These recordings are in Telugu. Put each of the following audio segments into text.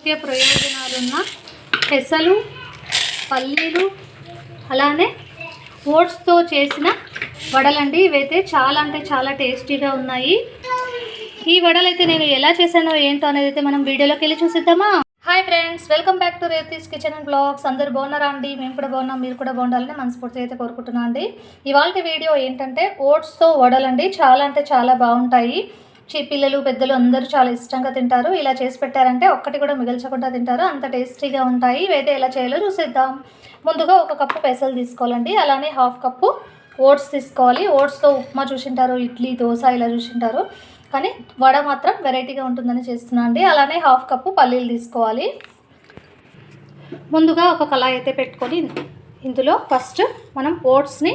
ఆరోగ్య ప్రయోజనాలున్న పెసలు పల్లీలు అలానే ఓట్స్తో చేసిన వడలండి. ఇవైతే చాలా అంటే చాలా టేస్టీగా ఉన్నాయి. ఈ వడలు అయితే నేను ఎలా చేశానో ఏంటో అనేది అయితే మనం వీడియోలోకి వెళ్ళి చూసిద్దామా? Hi friends welcome back to Rethi's kitchen and blogs. అందరు బాగున్నారా అండి? మేము కూడా బాగున్నాం మీరు కూడా బాగుండాలని మనస్ఫూర్తిగా అయితే కోరుకుంటున్నాం అండి ఇవాళ వీడియో ఏంటంటే ఓట్స్తో వడలండి. చాలా అంటే చాలా బాగుంటాయి. పిల్లలు పెద్దలు అందరూ చాలా ఇష్టంగా తింటారు. ఇలా చేసి పెట్టారంటే ఒక్కటి కూడా మిగల్చకుండా తింటారు. అంత టేస్టీగా ఉంటాయి. ఇవైతే ఎలా చేయాలో చూసేద్దాం. ముందుగా ఒక కప్పు పెసలు తీసుకోవాలండి. అలానే హాఫ్ కప్పు ఓట్స్ తీసుకోవాలి. ఓట్స్తో ఉప్మా చూసింటారు ఇడ్లీ దోశ ఇలా చూసింటారు. కానీ వడ మాత్రం వెరైటీగా ఉంటుందని చేస్తున్నా అండి. అలానే హాఫ్ కప్పు పల్లీలు తీసుకోవాలి. ముందుగా ఒక కళాయి అయితే పెట్టుకొని ఇందులో ఫస్ట్ మనం ఓట్స్ని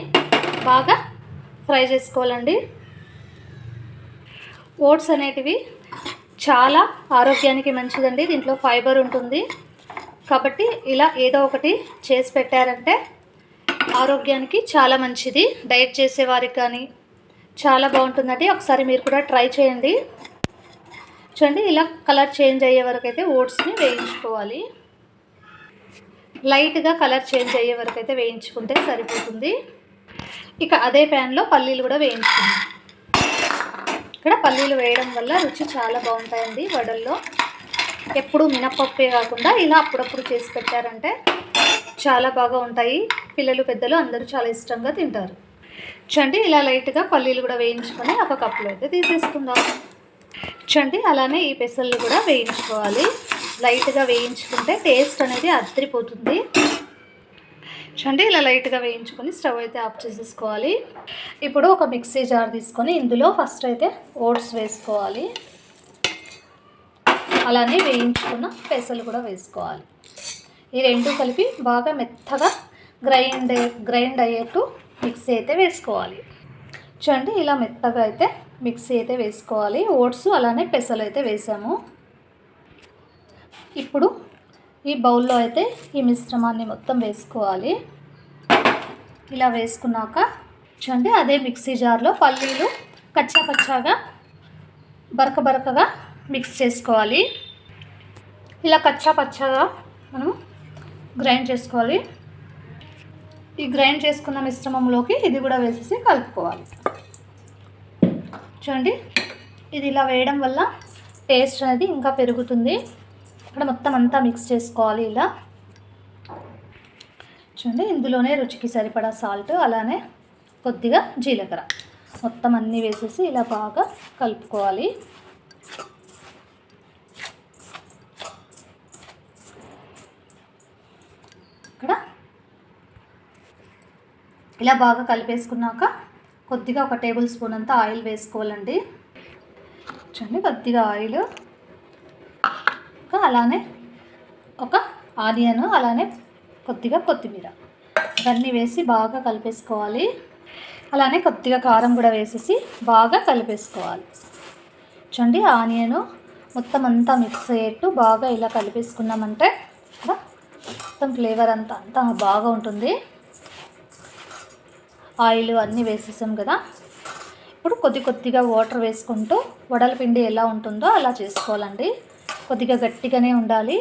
బాగా ఫ్రై చేసుకోవాలండి. ఓట్స్ అనేటివి చాలా ఆరోగ్యానికి మంచిదండి. దీంట్లో ఫైబర్ ఉంటుంది. కాబట్టి ఇలా ఏదో ఒకటి చేసి పెట్టారంటే ఆరోగ్యానికి చాలా మంచిది. డైట్ చేసే వారికి కానీ చాలా బాగుంటుందండి. ఒకసారి మీరు కూడా ట్రై చేయండి. చూడండి ఇలా కలర్ చేంజ్ అయ్యే వరకు అయితే ఓట్స్ని వేయించుకోవాలి. లైట్గా కలర్ చేంజ్ అయ్యే వరకు అయితే వేయించుకుంటే సరిపోతుంది. ఇక అదే ప్యాన్లో పల్లీలు కూడా వేయించుకుందాం. ఇక్కడ పల్లీలు వేయడం వల్ల రుచి చాలా బాగుంటాయండి వడల్లో. ఎప్పుడు మినపప్పే కాకుండా ఇలా అప్పుడప్పుడు చేసి పెట్టారంటే చాలా బాగా ఉంటాయి. పిల్లలు పెద్దలు అందరూ చాలా ఇష్టంగా తింటారు. చండి ఇలా లైట్గా పల్లీలు కూడా వేయించుకొని ఒక కప్పులో అయితే తీసేసుకుందాం. చండి అలానే ఈ పెసలు కూడా వేయించుకోవాలి. లైట్గా వేయించుకుంటే టేస్ట్ అనేది అద్దరిపోతుంది. చూడండి ఇలా లైట్గా వేయించుకొని స్టవ్ అయితే ఆఫ్ చేసేసుకోవాలి. ఇప్పుడు ఒక మిక్సీ జార్ తీసుకొని ఇందులో ఫస్ట్ అయితే ఓట్స్ వేసుకోవాలి. అలానే వేయించుకున్న పెసలు కూడా వేసుకోవాలి. ఈ రెండు కలిపి బాగా మెత్తగా గ్రైండ్ గ్రైండ్ అయ్యేట్టు మిక్సీ అయితే వేసుకోవాలి. చూడండి ఇలా మెత్తగా అయితే మిక్సీ అయితే వేసుకోవాలి. ఓట్స్ అలానే పెసలు అయితే వేసాము. ఇప్పుడు ఈ బౌల్లో అయితే ఈ మిశ్రమాన్ని మొత్తం వేసుకోవాలి. ఇలా వేసుకున్నాక చూడండి అదే మిక్సీ జార్లో పల్లీలు కచ్చా కచ్చాగా బరక బరకగా మిక్స్ చేసుకోవాలి. ఇలా కచ్చా పచ్చగా మనం గ్రైండ్ చేసుకోవాలి. ఈ గ్రైండ్ చేసుకున్న మిశ్రమంలోకి ఇది కూడా వేసేసి కలుపుకోవాలి. చూడండి ఇది ఇలా వేయడం వల్ల టేస్ట్ అనేది ఇంకా పెరుగుతుంది. ఇక్కడ మొత్తం అంతా మిక్స్ చేసుకోవాలి ఇలా. చూడండి ఇందులోనే రుచికి సరిపడా సాల్ట్ అలానే కొద్దిగా జీలకర్ర. మొత్తం అన్నీ వేసేసి ఇలా బాగా కలుపుకోవాలి. ఇక్కడ ఇలా బాగా కలిపేసుకున్నాక కొద్దిగా ఒక టేబుల్ స్పూన్ అంతా ఆయిల్ వేసుకోవాలండి. చూడండి కొద్దిగా ఆయిల్. అలానే ఒక ఆనియన్ అలానే కొద్దిగా కొత్తిమీర. ఇవన్నీ వేసి బాగా కలిపేసుకోవాలి. అలానే కొద్దిగా కారం కూడా వేసేసి బాగా కలిపేసుకోవాలి. చూడండి ఆనియను మొత్తం అంతా మిక్స్ అయ్యేట్టు బాగా ఇలా కలిపేసుకున్నామంటే మొత్తం ఫ్లేవర్ అంతా అంతా బాగా ఉంటుంది. ఆయిల్ అన్నీ వేసేసాం కదా. ఇప్పుడు కొద్ది కొద్దిగా వాటర్ వేసుకుంటూ వడల పిండి ఎలా ఉంటుందో అలా చేసుకోవాలండి. కొద్దిగా గట్టిగానే ఉండాలి.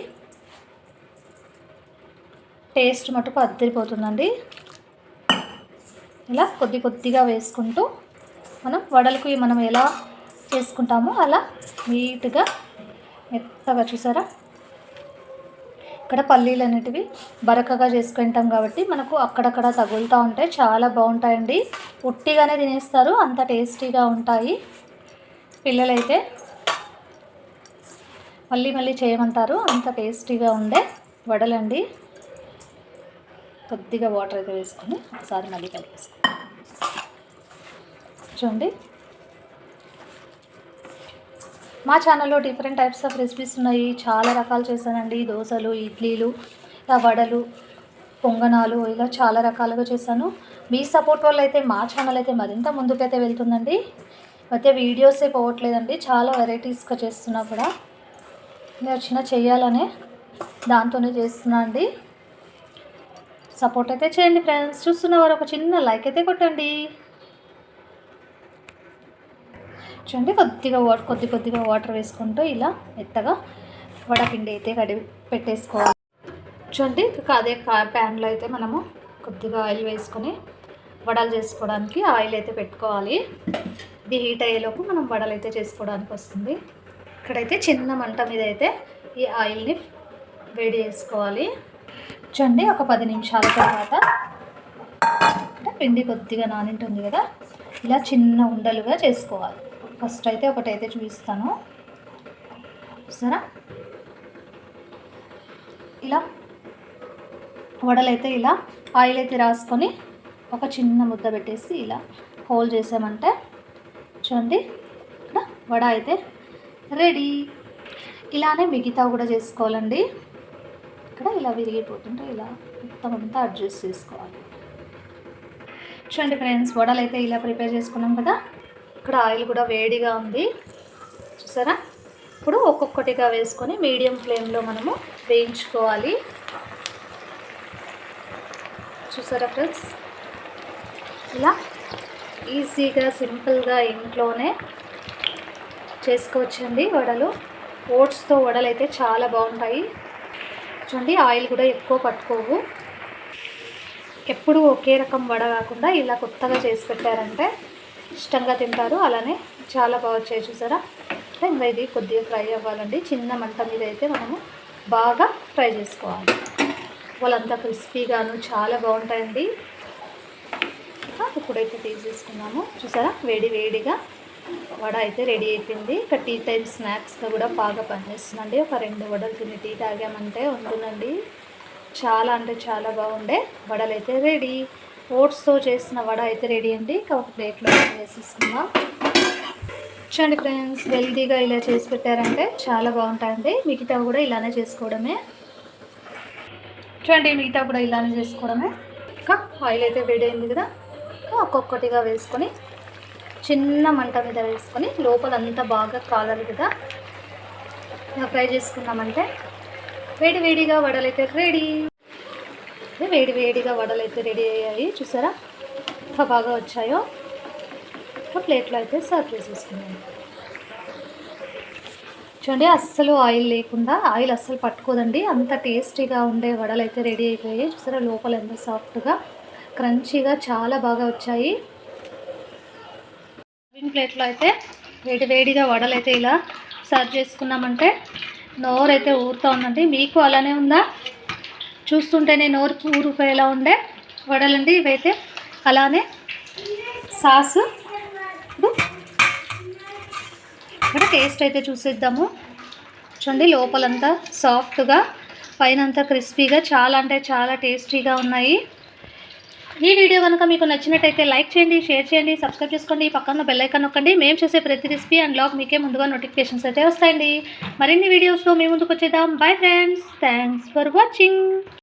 టేస్ట్ మటుకు అద్దరిపోతుందండి. ఇలా కొద్ది కొద్దిగా వేసుకుంటూ మనం వడలకు మనం ఎలా చేసుకుంటామో అలా నీట్గా మెత్తగా చూసారా? ఇక్కడ పల్లీలు అనేటివి బరకగా చేసుకుంటాం కాబట్టి మనకు అక్కడక్కడ తగులుతూ ఉంటాయి. చాలా బాగుంటాయండి. ఉట్టిగానే తినేస్తారు. అంత టేస్టీగా ఉంటాయి. పిల్లలైతే మళ్ళీ మళ్ళీ చేయమంటారు. అంత టేస్టీగా ఉండే వడలండి. కొద్దిగా వాటర్ అయితే వేసుకొని ఒకసారి మళ్ళీ కలిపేసుకోండి చూడండి. మా ఛానల్లో డిఫరెంట్ టైప్స్ ఆఫ్ రెసిపీస్ ఉన్నాయి. చాలా రకాలు చేశానండి. దోశలు ఇడ్లీలు ఇలా వడలు పొంగనాలు ఇలా చాలా రకాలుగా చేశాను. మీ సపోర్ట్ వల్ల అయితే మా ఛానల్ అయితే మరింత ముందుకైతే వెళ్తుందండి. మధ్య వీడియోసే పోవట్లేదండి. చాలా వెరైటీస్గా చేస్తున్నా కూడా. వచ్చిన చేయాలనే దాంతోనే చేస్తున్నా అండి. సపోర్ట్ అయితే చేయండి ఫ్రెండ్స్ చూస్తున్నవారు ఒక చిన్న లైక్ అయితే కొట్టండి. చూడండి కొద్దిగా వాటర్ కొద్ది కొద్దిగా వాటర్ వేసుకుంటూ ఇలా మెత్తగా వడపిండి అయితే కడిగి పెట్టేసుకోవాలి. చూడండి అదే ప్యాన్లో అయితే మనము కొద్దిగా ఆయిల్ వేసుకొని వడలు చేసుకోవడానికి ఆయిల్ అయితే పెట్టుకోవాలి. ఇది హీట్ అయ్యేలోపు మనం వడలు అయితే చేసుకోవడానికి వస్తుంది. ఇక్కడైతే చిన్న మంట మీద అయితే ఈ ఆయిల్ని వేడి చేసుకోవాలి. చూడండి ఒక పది నిమిషాల తర్వాత అంటే పిండి కొద్దిగా నానింటుంది కదా ఇలా చిన్న ఉండలుగా చేసుకోవాలి. ఫస్ట్ అయితే ఒకటైతే చూపిస్తాను. సరే ఇలా వడలైతే ఇలా ఆయిల్ అయితే రాసుకొని ఒక చిన్న ముద్ద పెట్టేసి ఇలా హోల్ చేసామంటే చూడండి ఇక్కడ వడ అయితే రెడీ. ఇలానే మిగతా కూడా చేసుకోవాలండి. ఇక్కడ ఇలా విరిగిపోతుంటే ఇలా మొత్తం అంతా అడ్జస్ట్ చేసుకోవాలి. చూడండి ఫ్రెండ్స్ వడలు అయితే ఇలా ప్రిపేర్ చేసుకున్నాం కదా. ఇక్కడ ఆయిల్ కూడా వేడిగా ఉంది. చూసారా? ఇప్పుడు ఒక్కొక్కటిగా వేసుకొని మీడియం ఫ్లేమ్లో మనము వేయించుకోవాలి. చూసారా ఫ్రెండ్స్? ఇలా ఈజీగా సింపుల్గా ఇంట్లోనే చేసుకోవచ్చండి వడలు. ఓట్స్తో వడలు అయితే చాలా బాగుంటాయి. చూడండి ఆయిల్ కూడా ఎక్కువ పట్టుకోవు. ఎప్పుడు ఒకే రకం వడ కాకుండా ఇలా కొత్తగా చేసి పెట్టారంటే ఇష్టంగా తింటారు. అలానే చాలా బాగా వచ్చాయి చూసారా? అంటే ఇంకా ఇది కొద్దిగా ఫ్రై అవ్వాలండి. చిన్న మంట మీద అయితే మనము బాగా ఫ్రై చేసుకోవాలి. వాళ్ళంతా క్రిస్పీగాను చాలా బాగుంటాయండి. ఇప్పుడైతే తీసేసుకున్నాము. చూసారా? వేడి వేడిగా వడ అయితే రెడీ అయిపోయింది. ఇక టీ టైం స్నాక్స్గా కూడా బాగా పనిచేస్తుందండి. ఒక రెండు వడలు తిని టీ తాగామంటే ఉంటుందండి. చాలా అంటే చాలా బాగుండే. వడలు అయితే రెడీ. ఓట్స్తో చేసిన వడ అయితే రెడీ అండి. ఇక ఒక ప్లేట్లో వేసేసుకుందాం. చూడండి ఫ్రెండ్స్ హెల్తీగా ఇలా చేసి పెట్టారంటే చాలా బాగుంటాయండి. మిగతా కూడా ఇలానే చేసుకోవడమే. చూడండి మిగతా కూడా ఇలానే చేసుకోవడమే. ఇంకా ఆయిల్ అయితే వేడి అయింది కదా ఒక్కొక్కటిగా వేసుకొని చిన్న మంట మీద వేసుకొని లోపలంతా బాగా కాలాలి కదా ఇలా ఫ్రై చేసుకున్నామంటే వేడి వేడిగా వడలైతే రెడీ. అదే వేడి వేడిగా వడలైతే రెడీ అయ్యాయి. చూసారా? ఎంత బాగా వచ్చాయో. ఒక ప్లేట్లో అయితే సర్వ్ చేసేసుకున్నాను. చూడండి అస్సలు ఆయిల్ లేకుండా ఆయిల్ అస్సలు పట్టుకోదండి. అంత టేస్టీగా ఉండే వడలు అయితే రెడీ అయిపోయాయి. చూసారా? లోపల ఎంత సాఫ్ట్గా క్రంచీగా చాలా బాగా వచ్చాయి. సర్వింగ్ ప్లేట్లో అయితే వేడి వేడిగా వడలు అయితే ఇలా సర్వ్ చేసుకున్నామంటే నోరు అయితే ఊరుతూ ఉందండి. మీకు అలానే ఉందా? చూస్తుంటేనే నోరు ఊరిపోయేలా ఉండే వడలండి ఇవైతే. అలానే సాస్. ఇప్పుడు ఇక్కడ టేస్ట్ అయితే చూసేద్దాము. చూడండి లోపలంతా సాఫ్ట్గా పైన అంతా క్రిస్పీగా చాలా అంటే చాలా టేస్టీగా ఉన్నాయి. ఈ వీడియో కనుక మీకు నచ్చినట్టయితే లైక్ చేయండి షేర్ చేయండి సబ్స్క్రైబ్ చేసుకోండి పక్కన బెల్ ఐకాన్ నొక్కండి. మేము చేసే ప్రతి రెసిపీ అండ్ బ్లాగ్ మీకే ముందుగా నోటిఫికేషన్స్ అయితే వస్తాయండి. మరిన్ని వీడియోస్తో మీ ముందుకు వచ్చేద్దాం. Bye friends thanks for watching